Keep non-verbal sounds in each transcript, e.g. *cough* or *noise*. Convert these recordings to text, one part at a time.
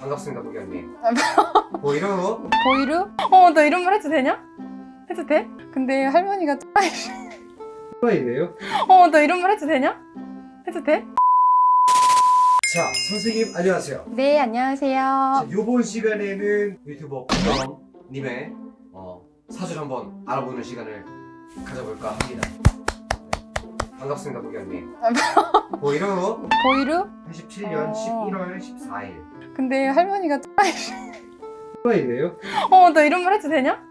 반갑습니다, 고객님. *laughs* 보이루? 보이루? 어, 너 이런 말 해도 되냐? 해도 돼? 근데 할머니가 *laughs* 뭐이래요? 어, 너 이런 말 해도 되냐? 해도 돼? 자, 선생님 안녕하세요. 네, 안녕하세요. 자, 요번 시간에는 유튜버 부겸님의 어, 사주를 한번 알아보는 시간을 가져볼까 합니다. 네. 반갑습니다, 고객님. *laughs* 보이루? 보이루? 87년 어. 11월 14일. 근데 할머니가 뭐이래요? 어, 너 이런 말 해도 되냐?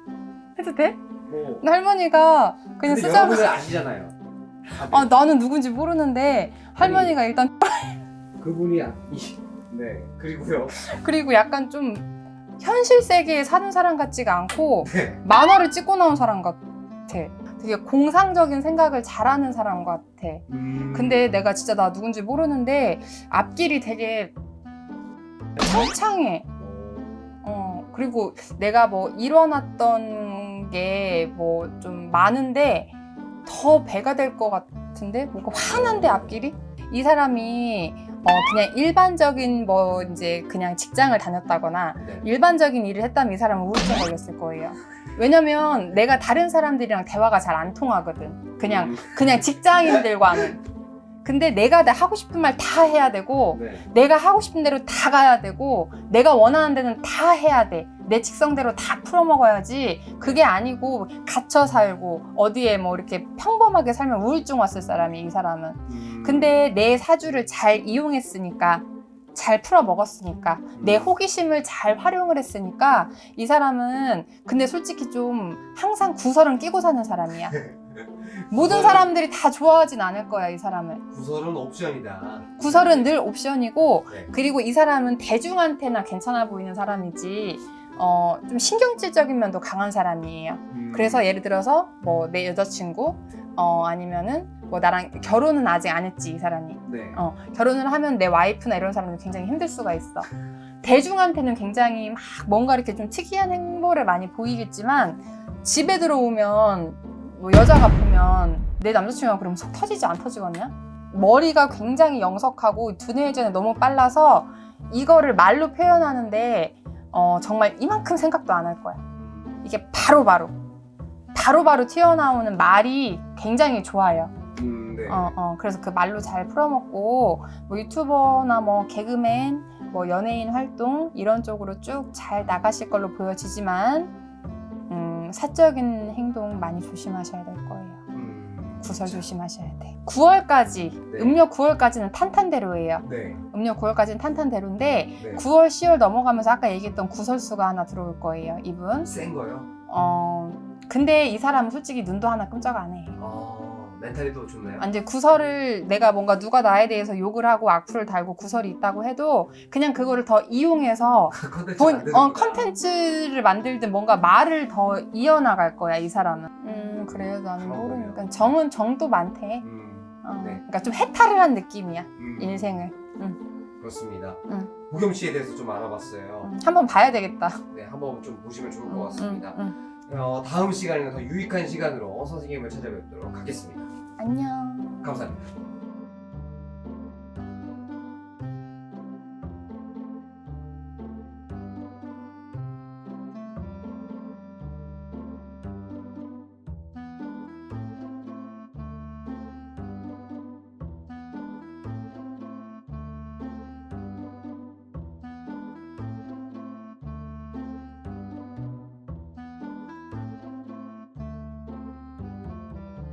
해도 돼? 뭐. 근데 할머니가 그냥 근데 쓰자고. 여러분은 아시잖아요. 아, 나는 누군지 모르는데 할머니가 일단 그분이 아, 이, 네. 그리고요. 그리고 약간 좀 현실 세계에 사는 사람 같지가 않고 네. 만화를 찍고 나온 사람 같아. 되게 공상적인 생각을 잘하는 사람 같아. 음. 근데 내가 진짜 나 누군지 모르는데 앞길이 되게 창창해. 어, 그리고 내가 뭐 일어났던 게 뭐 좀 많은데 더 배가 될 것 같은데 뭔가 환한데 앞길이 이 사람이 어 그냥 일반적인 뭐 이제 그냥 직장을 다녔다거나 네. 일반적인 일을 했다면 이 사람은 우울증 걸렸을 거예요. 왜냐면 내가 다른 사람들이랑 대화가 잘 안 통하거든. 그냥 음. 그냥 직장인들과는. 근데 내가 내 하고 싶은 말 다 해야 되고 네. 내가 하고 싶은 대로 다 가야 되고 내가 원하는 데는 다 해야 돼. 내 직성대로 다 풀어먹어야지. 그게 아니고 갇혀 살고 어디에 뭐 이렇게 평범하게 살면 우울증 왔을 사람이 이 사람은. 음. 근데 내 사주를 잘 이용했으니까 잘 풀어 먹었으니까 내 음. 호기심을 잘 활용을 했으니까 이 사람은 근데 솔직히 좀 항상 구설은 끼고 사는 사람이야. *laughs* 모든 사람들이 다 좋아하진 않을 거야 이 사람을. 구설은 옵션이다. 구설은 늘 옵션이고 네. 그리고 이 사람은 대중한테나 괜찮아 보이는 사람이지 어, 좀 신경질적인 면도 강한 사람이에요. 음. 그래서 예를 들어서 뭐 내 여자친구 어, 아니면은 뭐 나랑 결혼은 아직 안 했지 이 사람이. 네. 어, 결혼을 하면 내 와이프나 이런 사람은 굉장히 힘들 수가 있어. 대중한테는 굉장히 막 뭔가 이렇게 좀 특이한 행보를 많이 보이겠지만 집에 들어오면 뭐 여자가 보면 내 남자친구가 그러면 속 터지지 안 터지겠냐? 머리가 굉장히 영석하고 두뇌 회전이 너무 빨라서 이거를 말로 표현하는데 어, 정말 이만큼 생각도 안 할 거야. 이게 바로 바로 바로 바로 튀어나오는 말이 굉장히 좋아요. 음, 네. 어, 어, 그래서 그 말로 잘 풀어먹고, 뭐 유튜버나 뭐 개그맨, 뭐 연예인 활동, 이런 쪽으로 쭉 잘 나가실 걸로 보여지지만, 음, 사적인 행동 많이 조심하셔야 될 거예요. 음. 구설 조심하셔야 돼. 9월까지, 네. 음력 9월까지는 탄탄대로예요. 네. 음력 9월까지는 탄탄대로인데, 네. 9월, 10월 넘어가면서 아까 얘기했던 구설수가 하나 들어올 거예요, 이분. 센 거요? 어, 근데 이 사람은 솔직히 눈도 하나 끔쩍 안 해. 어, 멘탈이 좋나요? 아, 이제 구설을 내가 뭔가 누가 나에 대해서 욕을 하고 악플을 달고 구설이 있다고 해도 그냥 그거를 더 이용해서 *laughs* 컨텐츠 본, 만드는 어, 거야. 컨텐츠를 만들든 뭔가 말을 더 이어나갈 거야, 이 사람은. 음, 그래요. 나는 그런 모르니까. 거예요. 정은 정도 많대. 음, 어, 네. 그러니까 좀 해탈을 한 느낌이야, 음, 인생을. 그렇습니다. 음. 보경 씨에 대해서 좀 알아봤어요. 음, 한번 봐야 되겠다. 네, 한번 좀 보시면 좋을 것 음, 같습니다. 음, 음. 어, 다음 시간에는 더 유익한 시간으로 선생님을 찾아뵙도록 하겠습니다. 안녕. 감사합니다.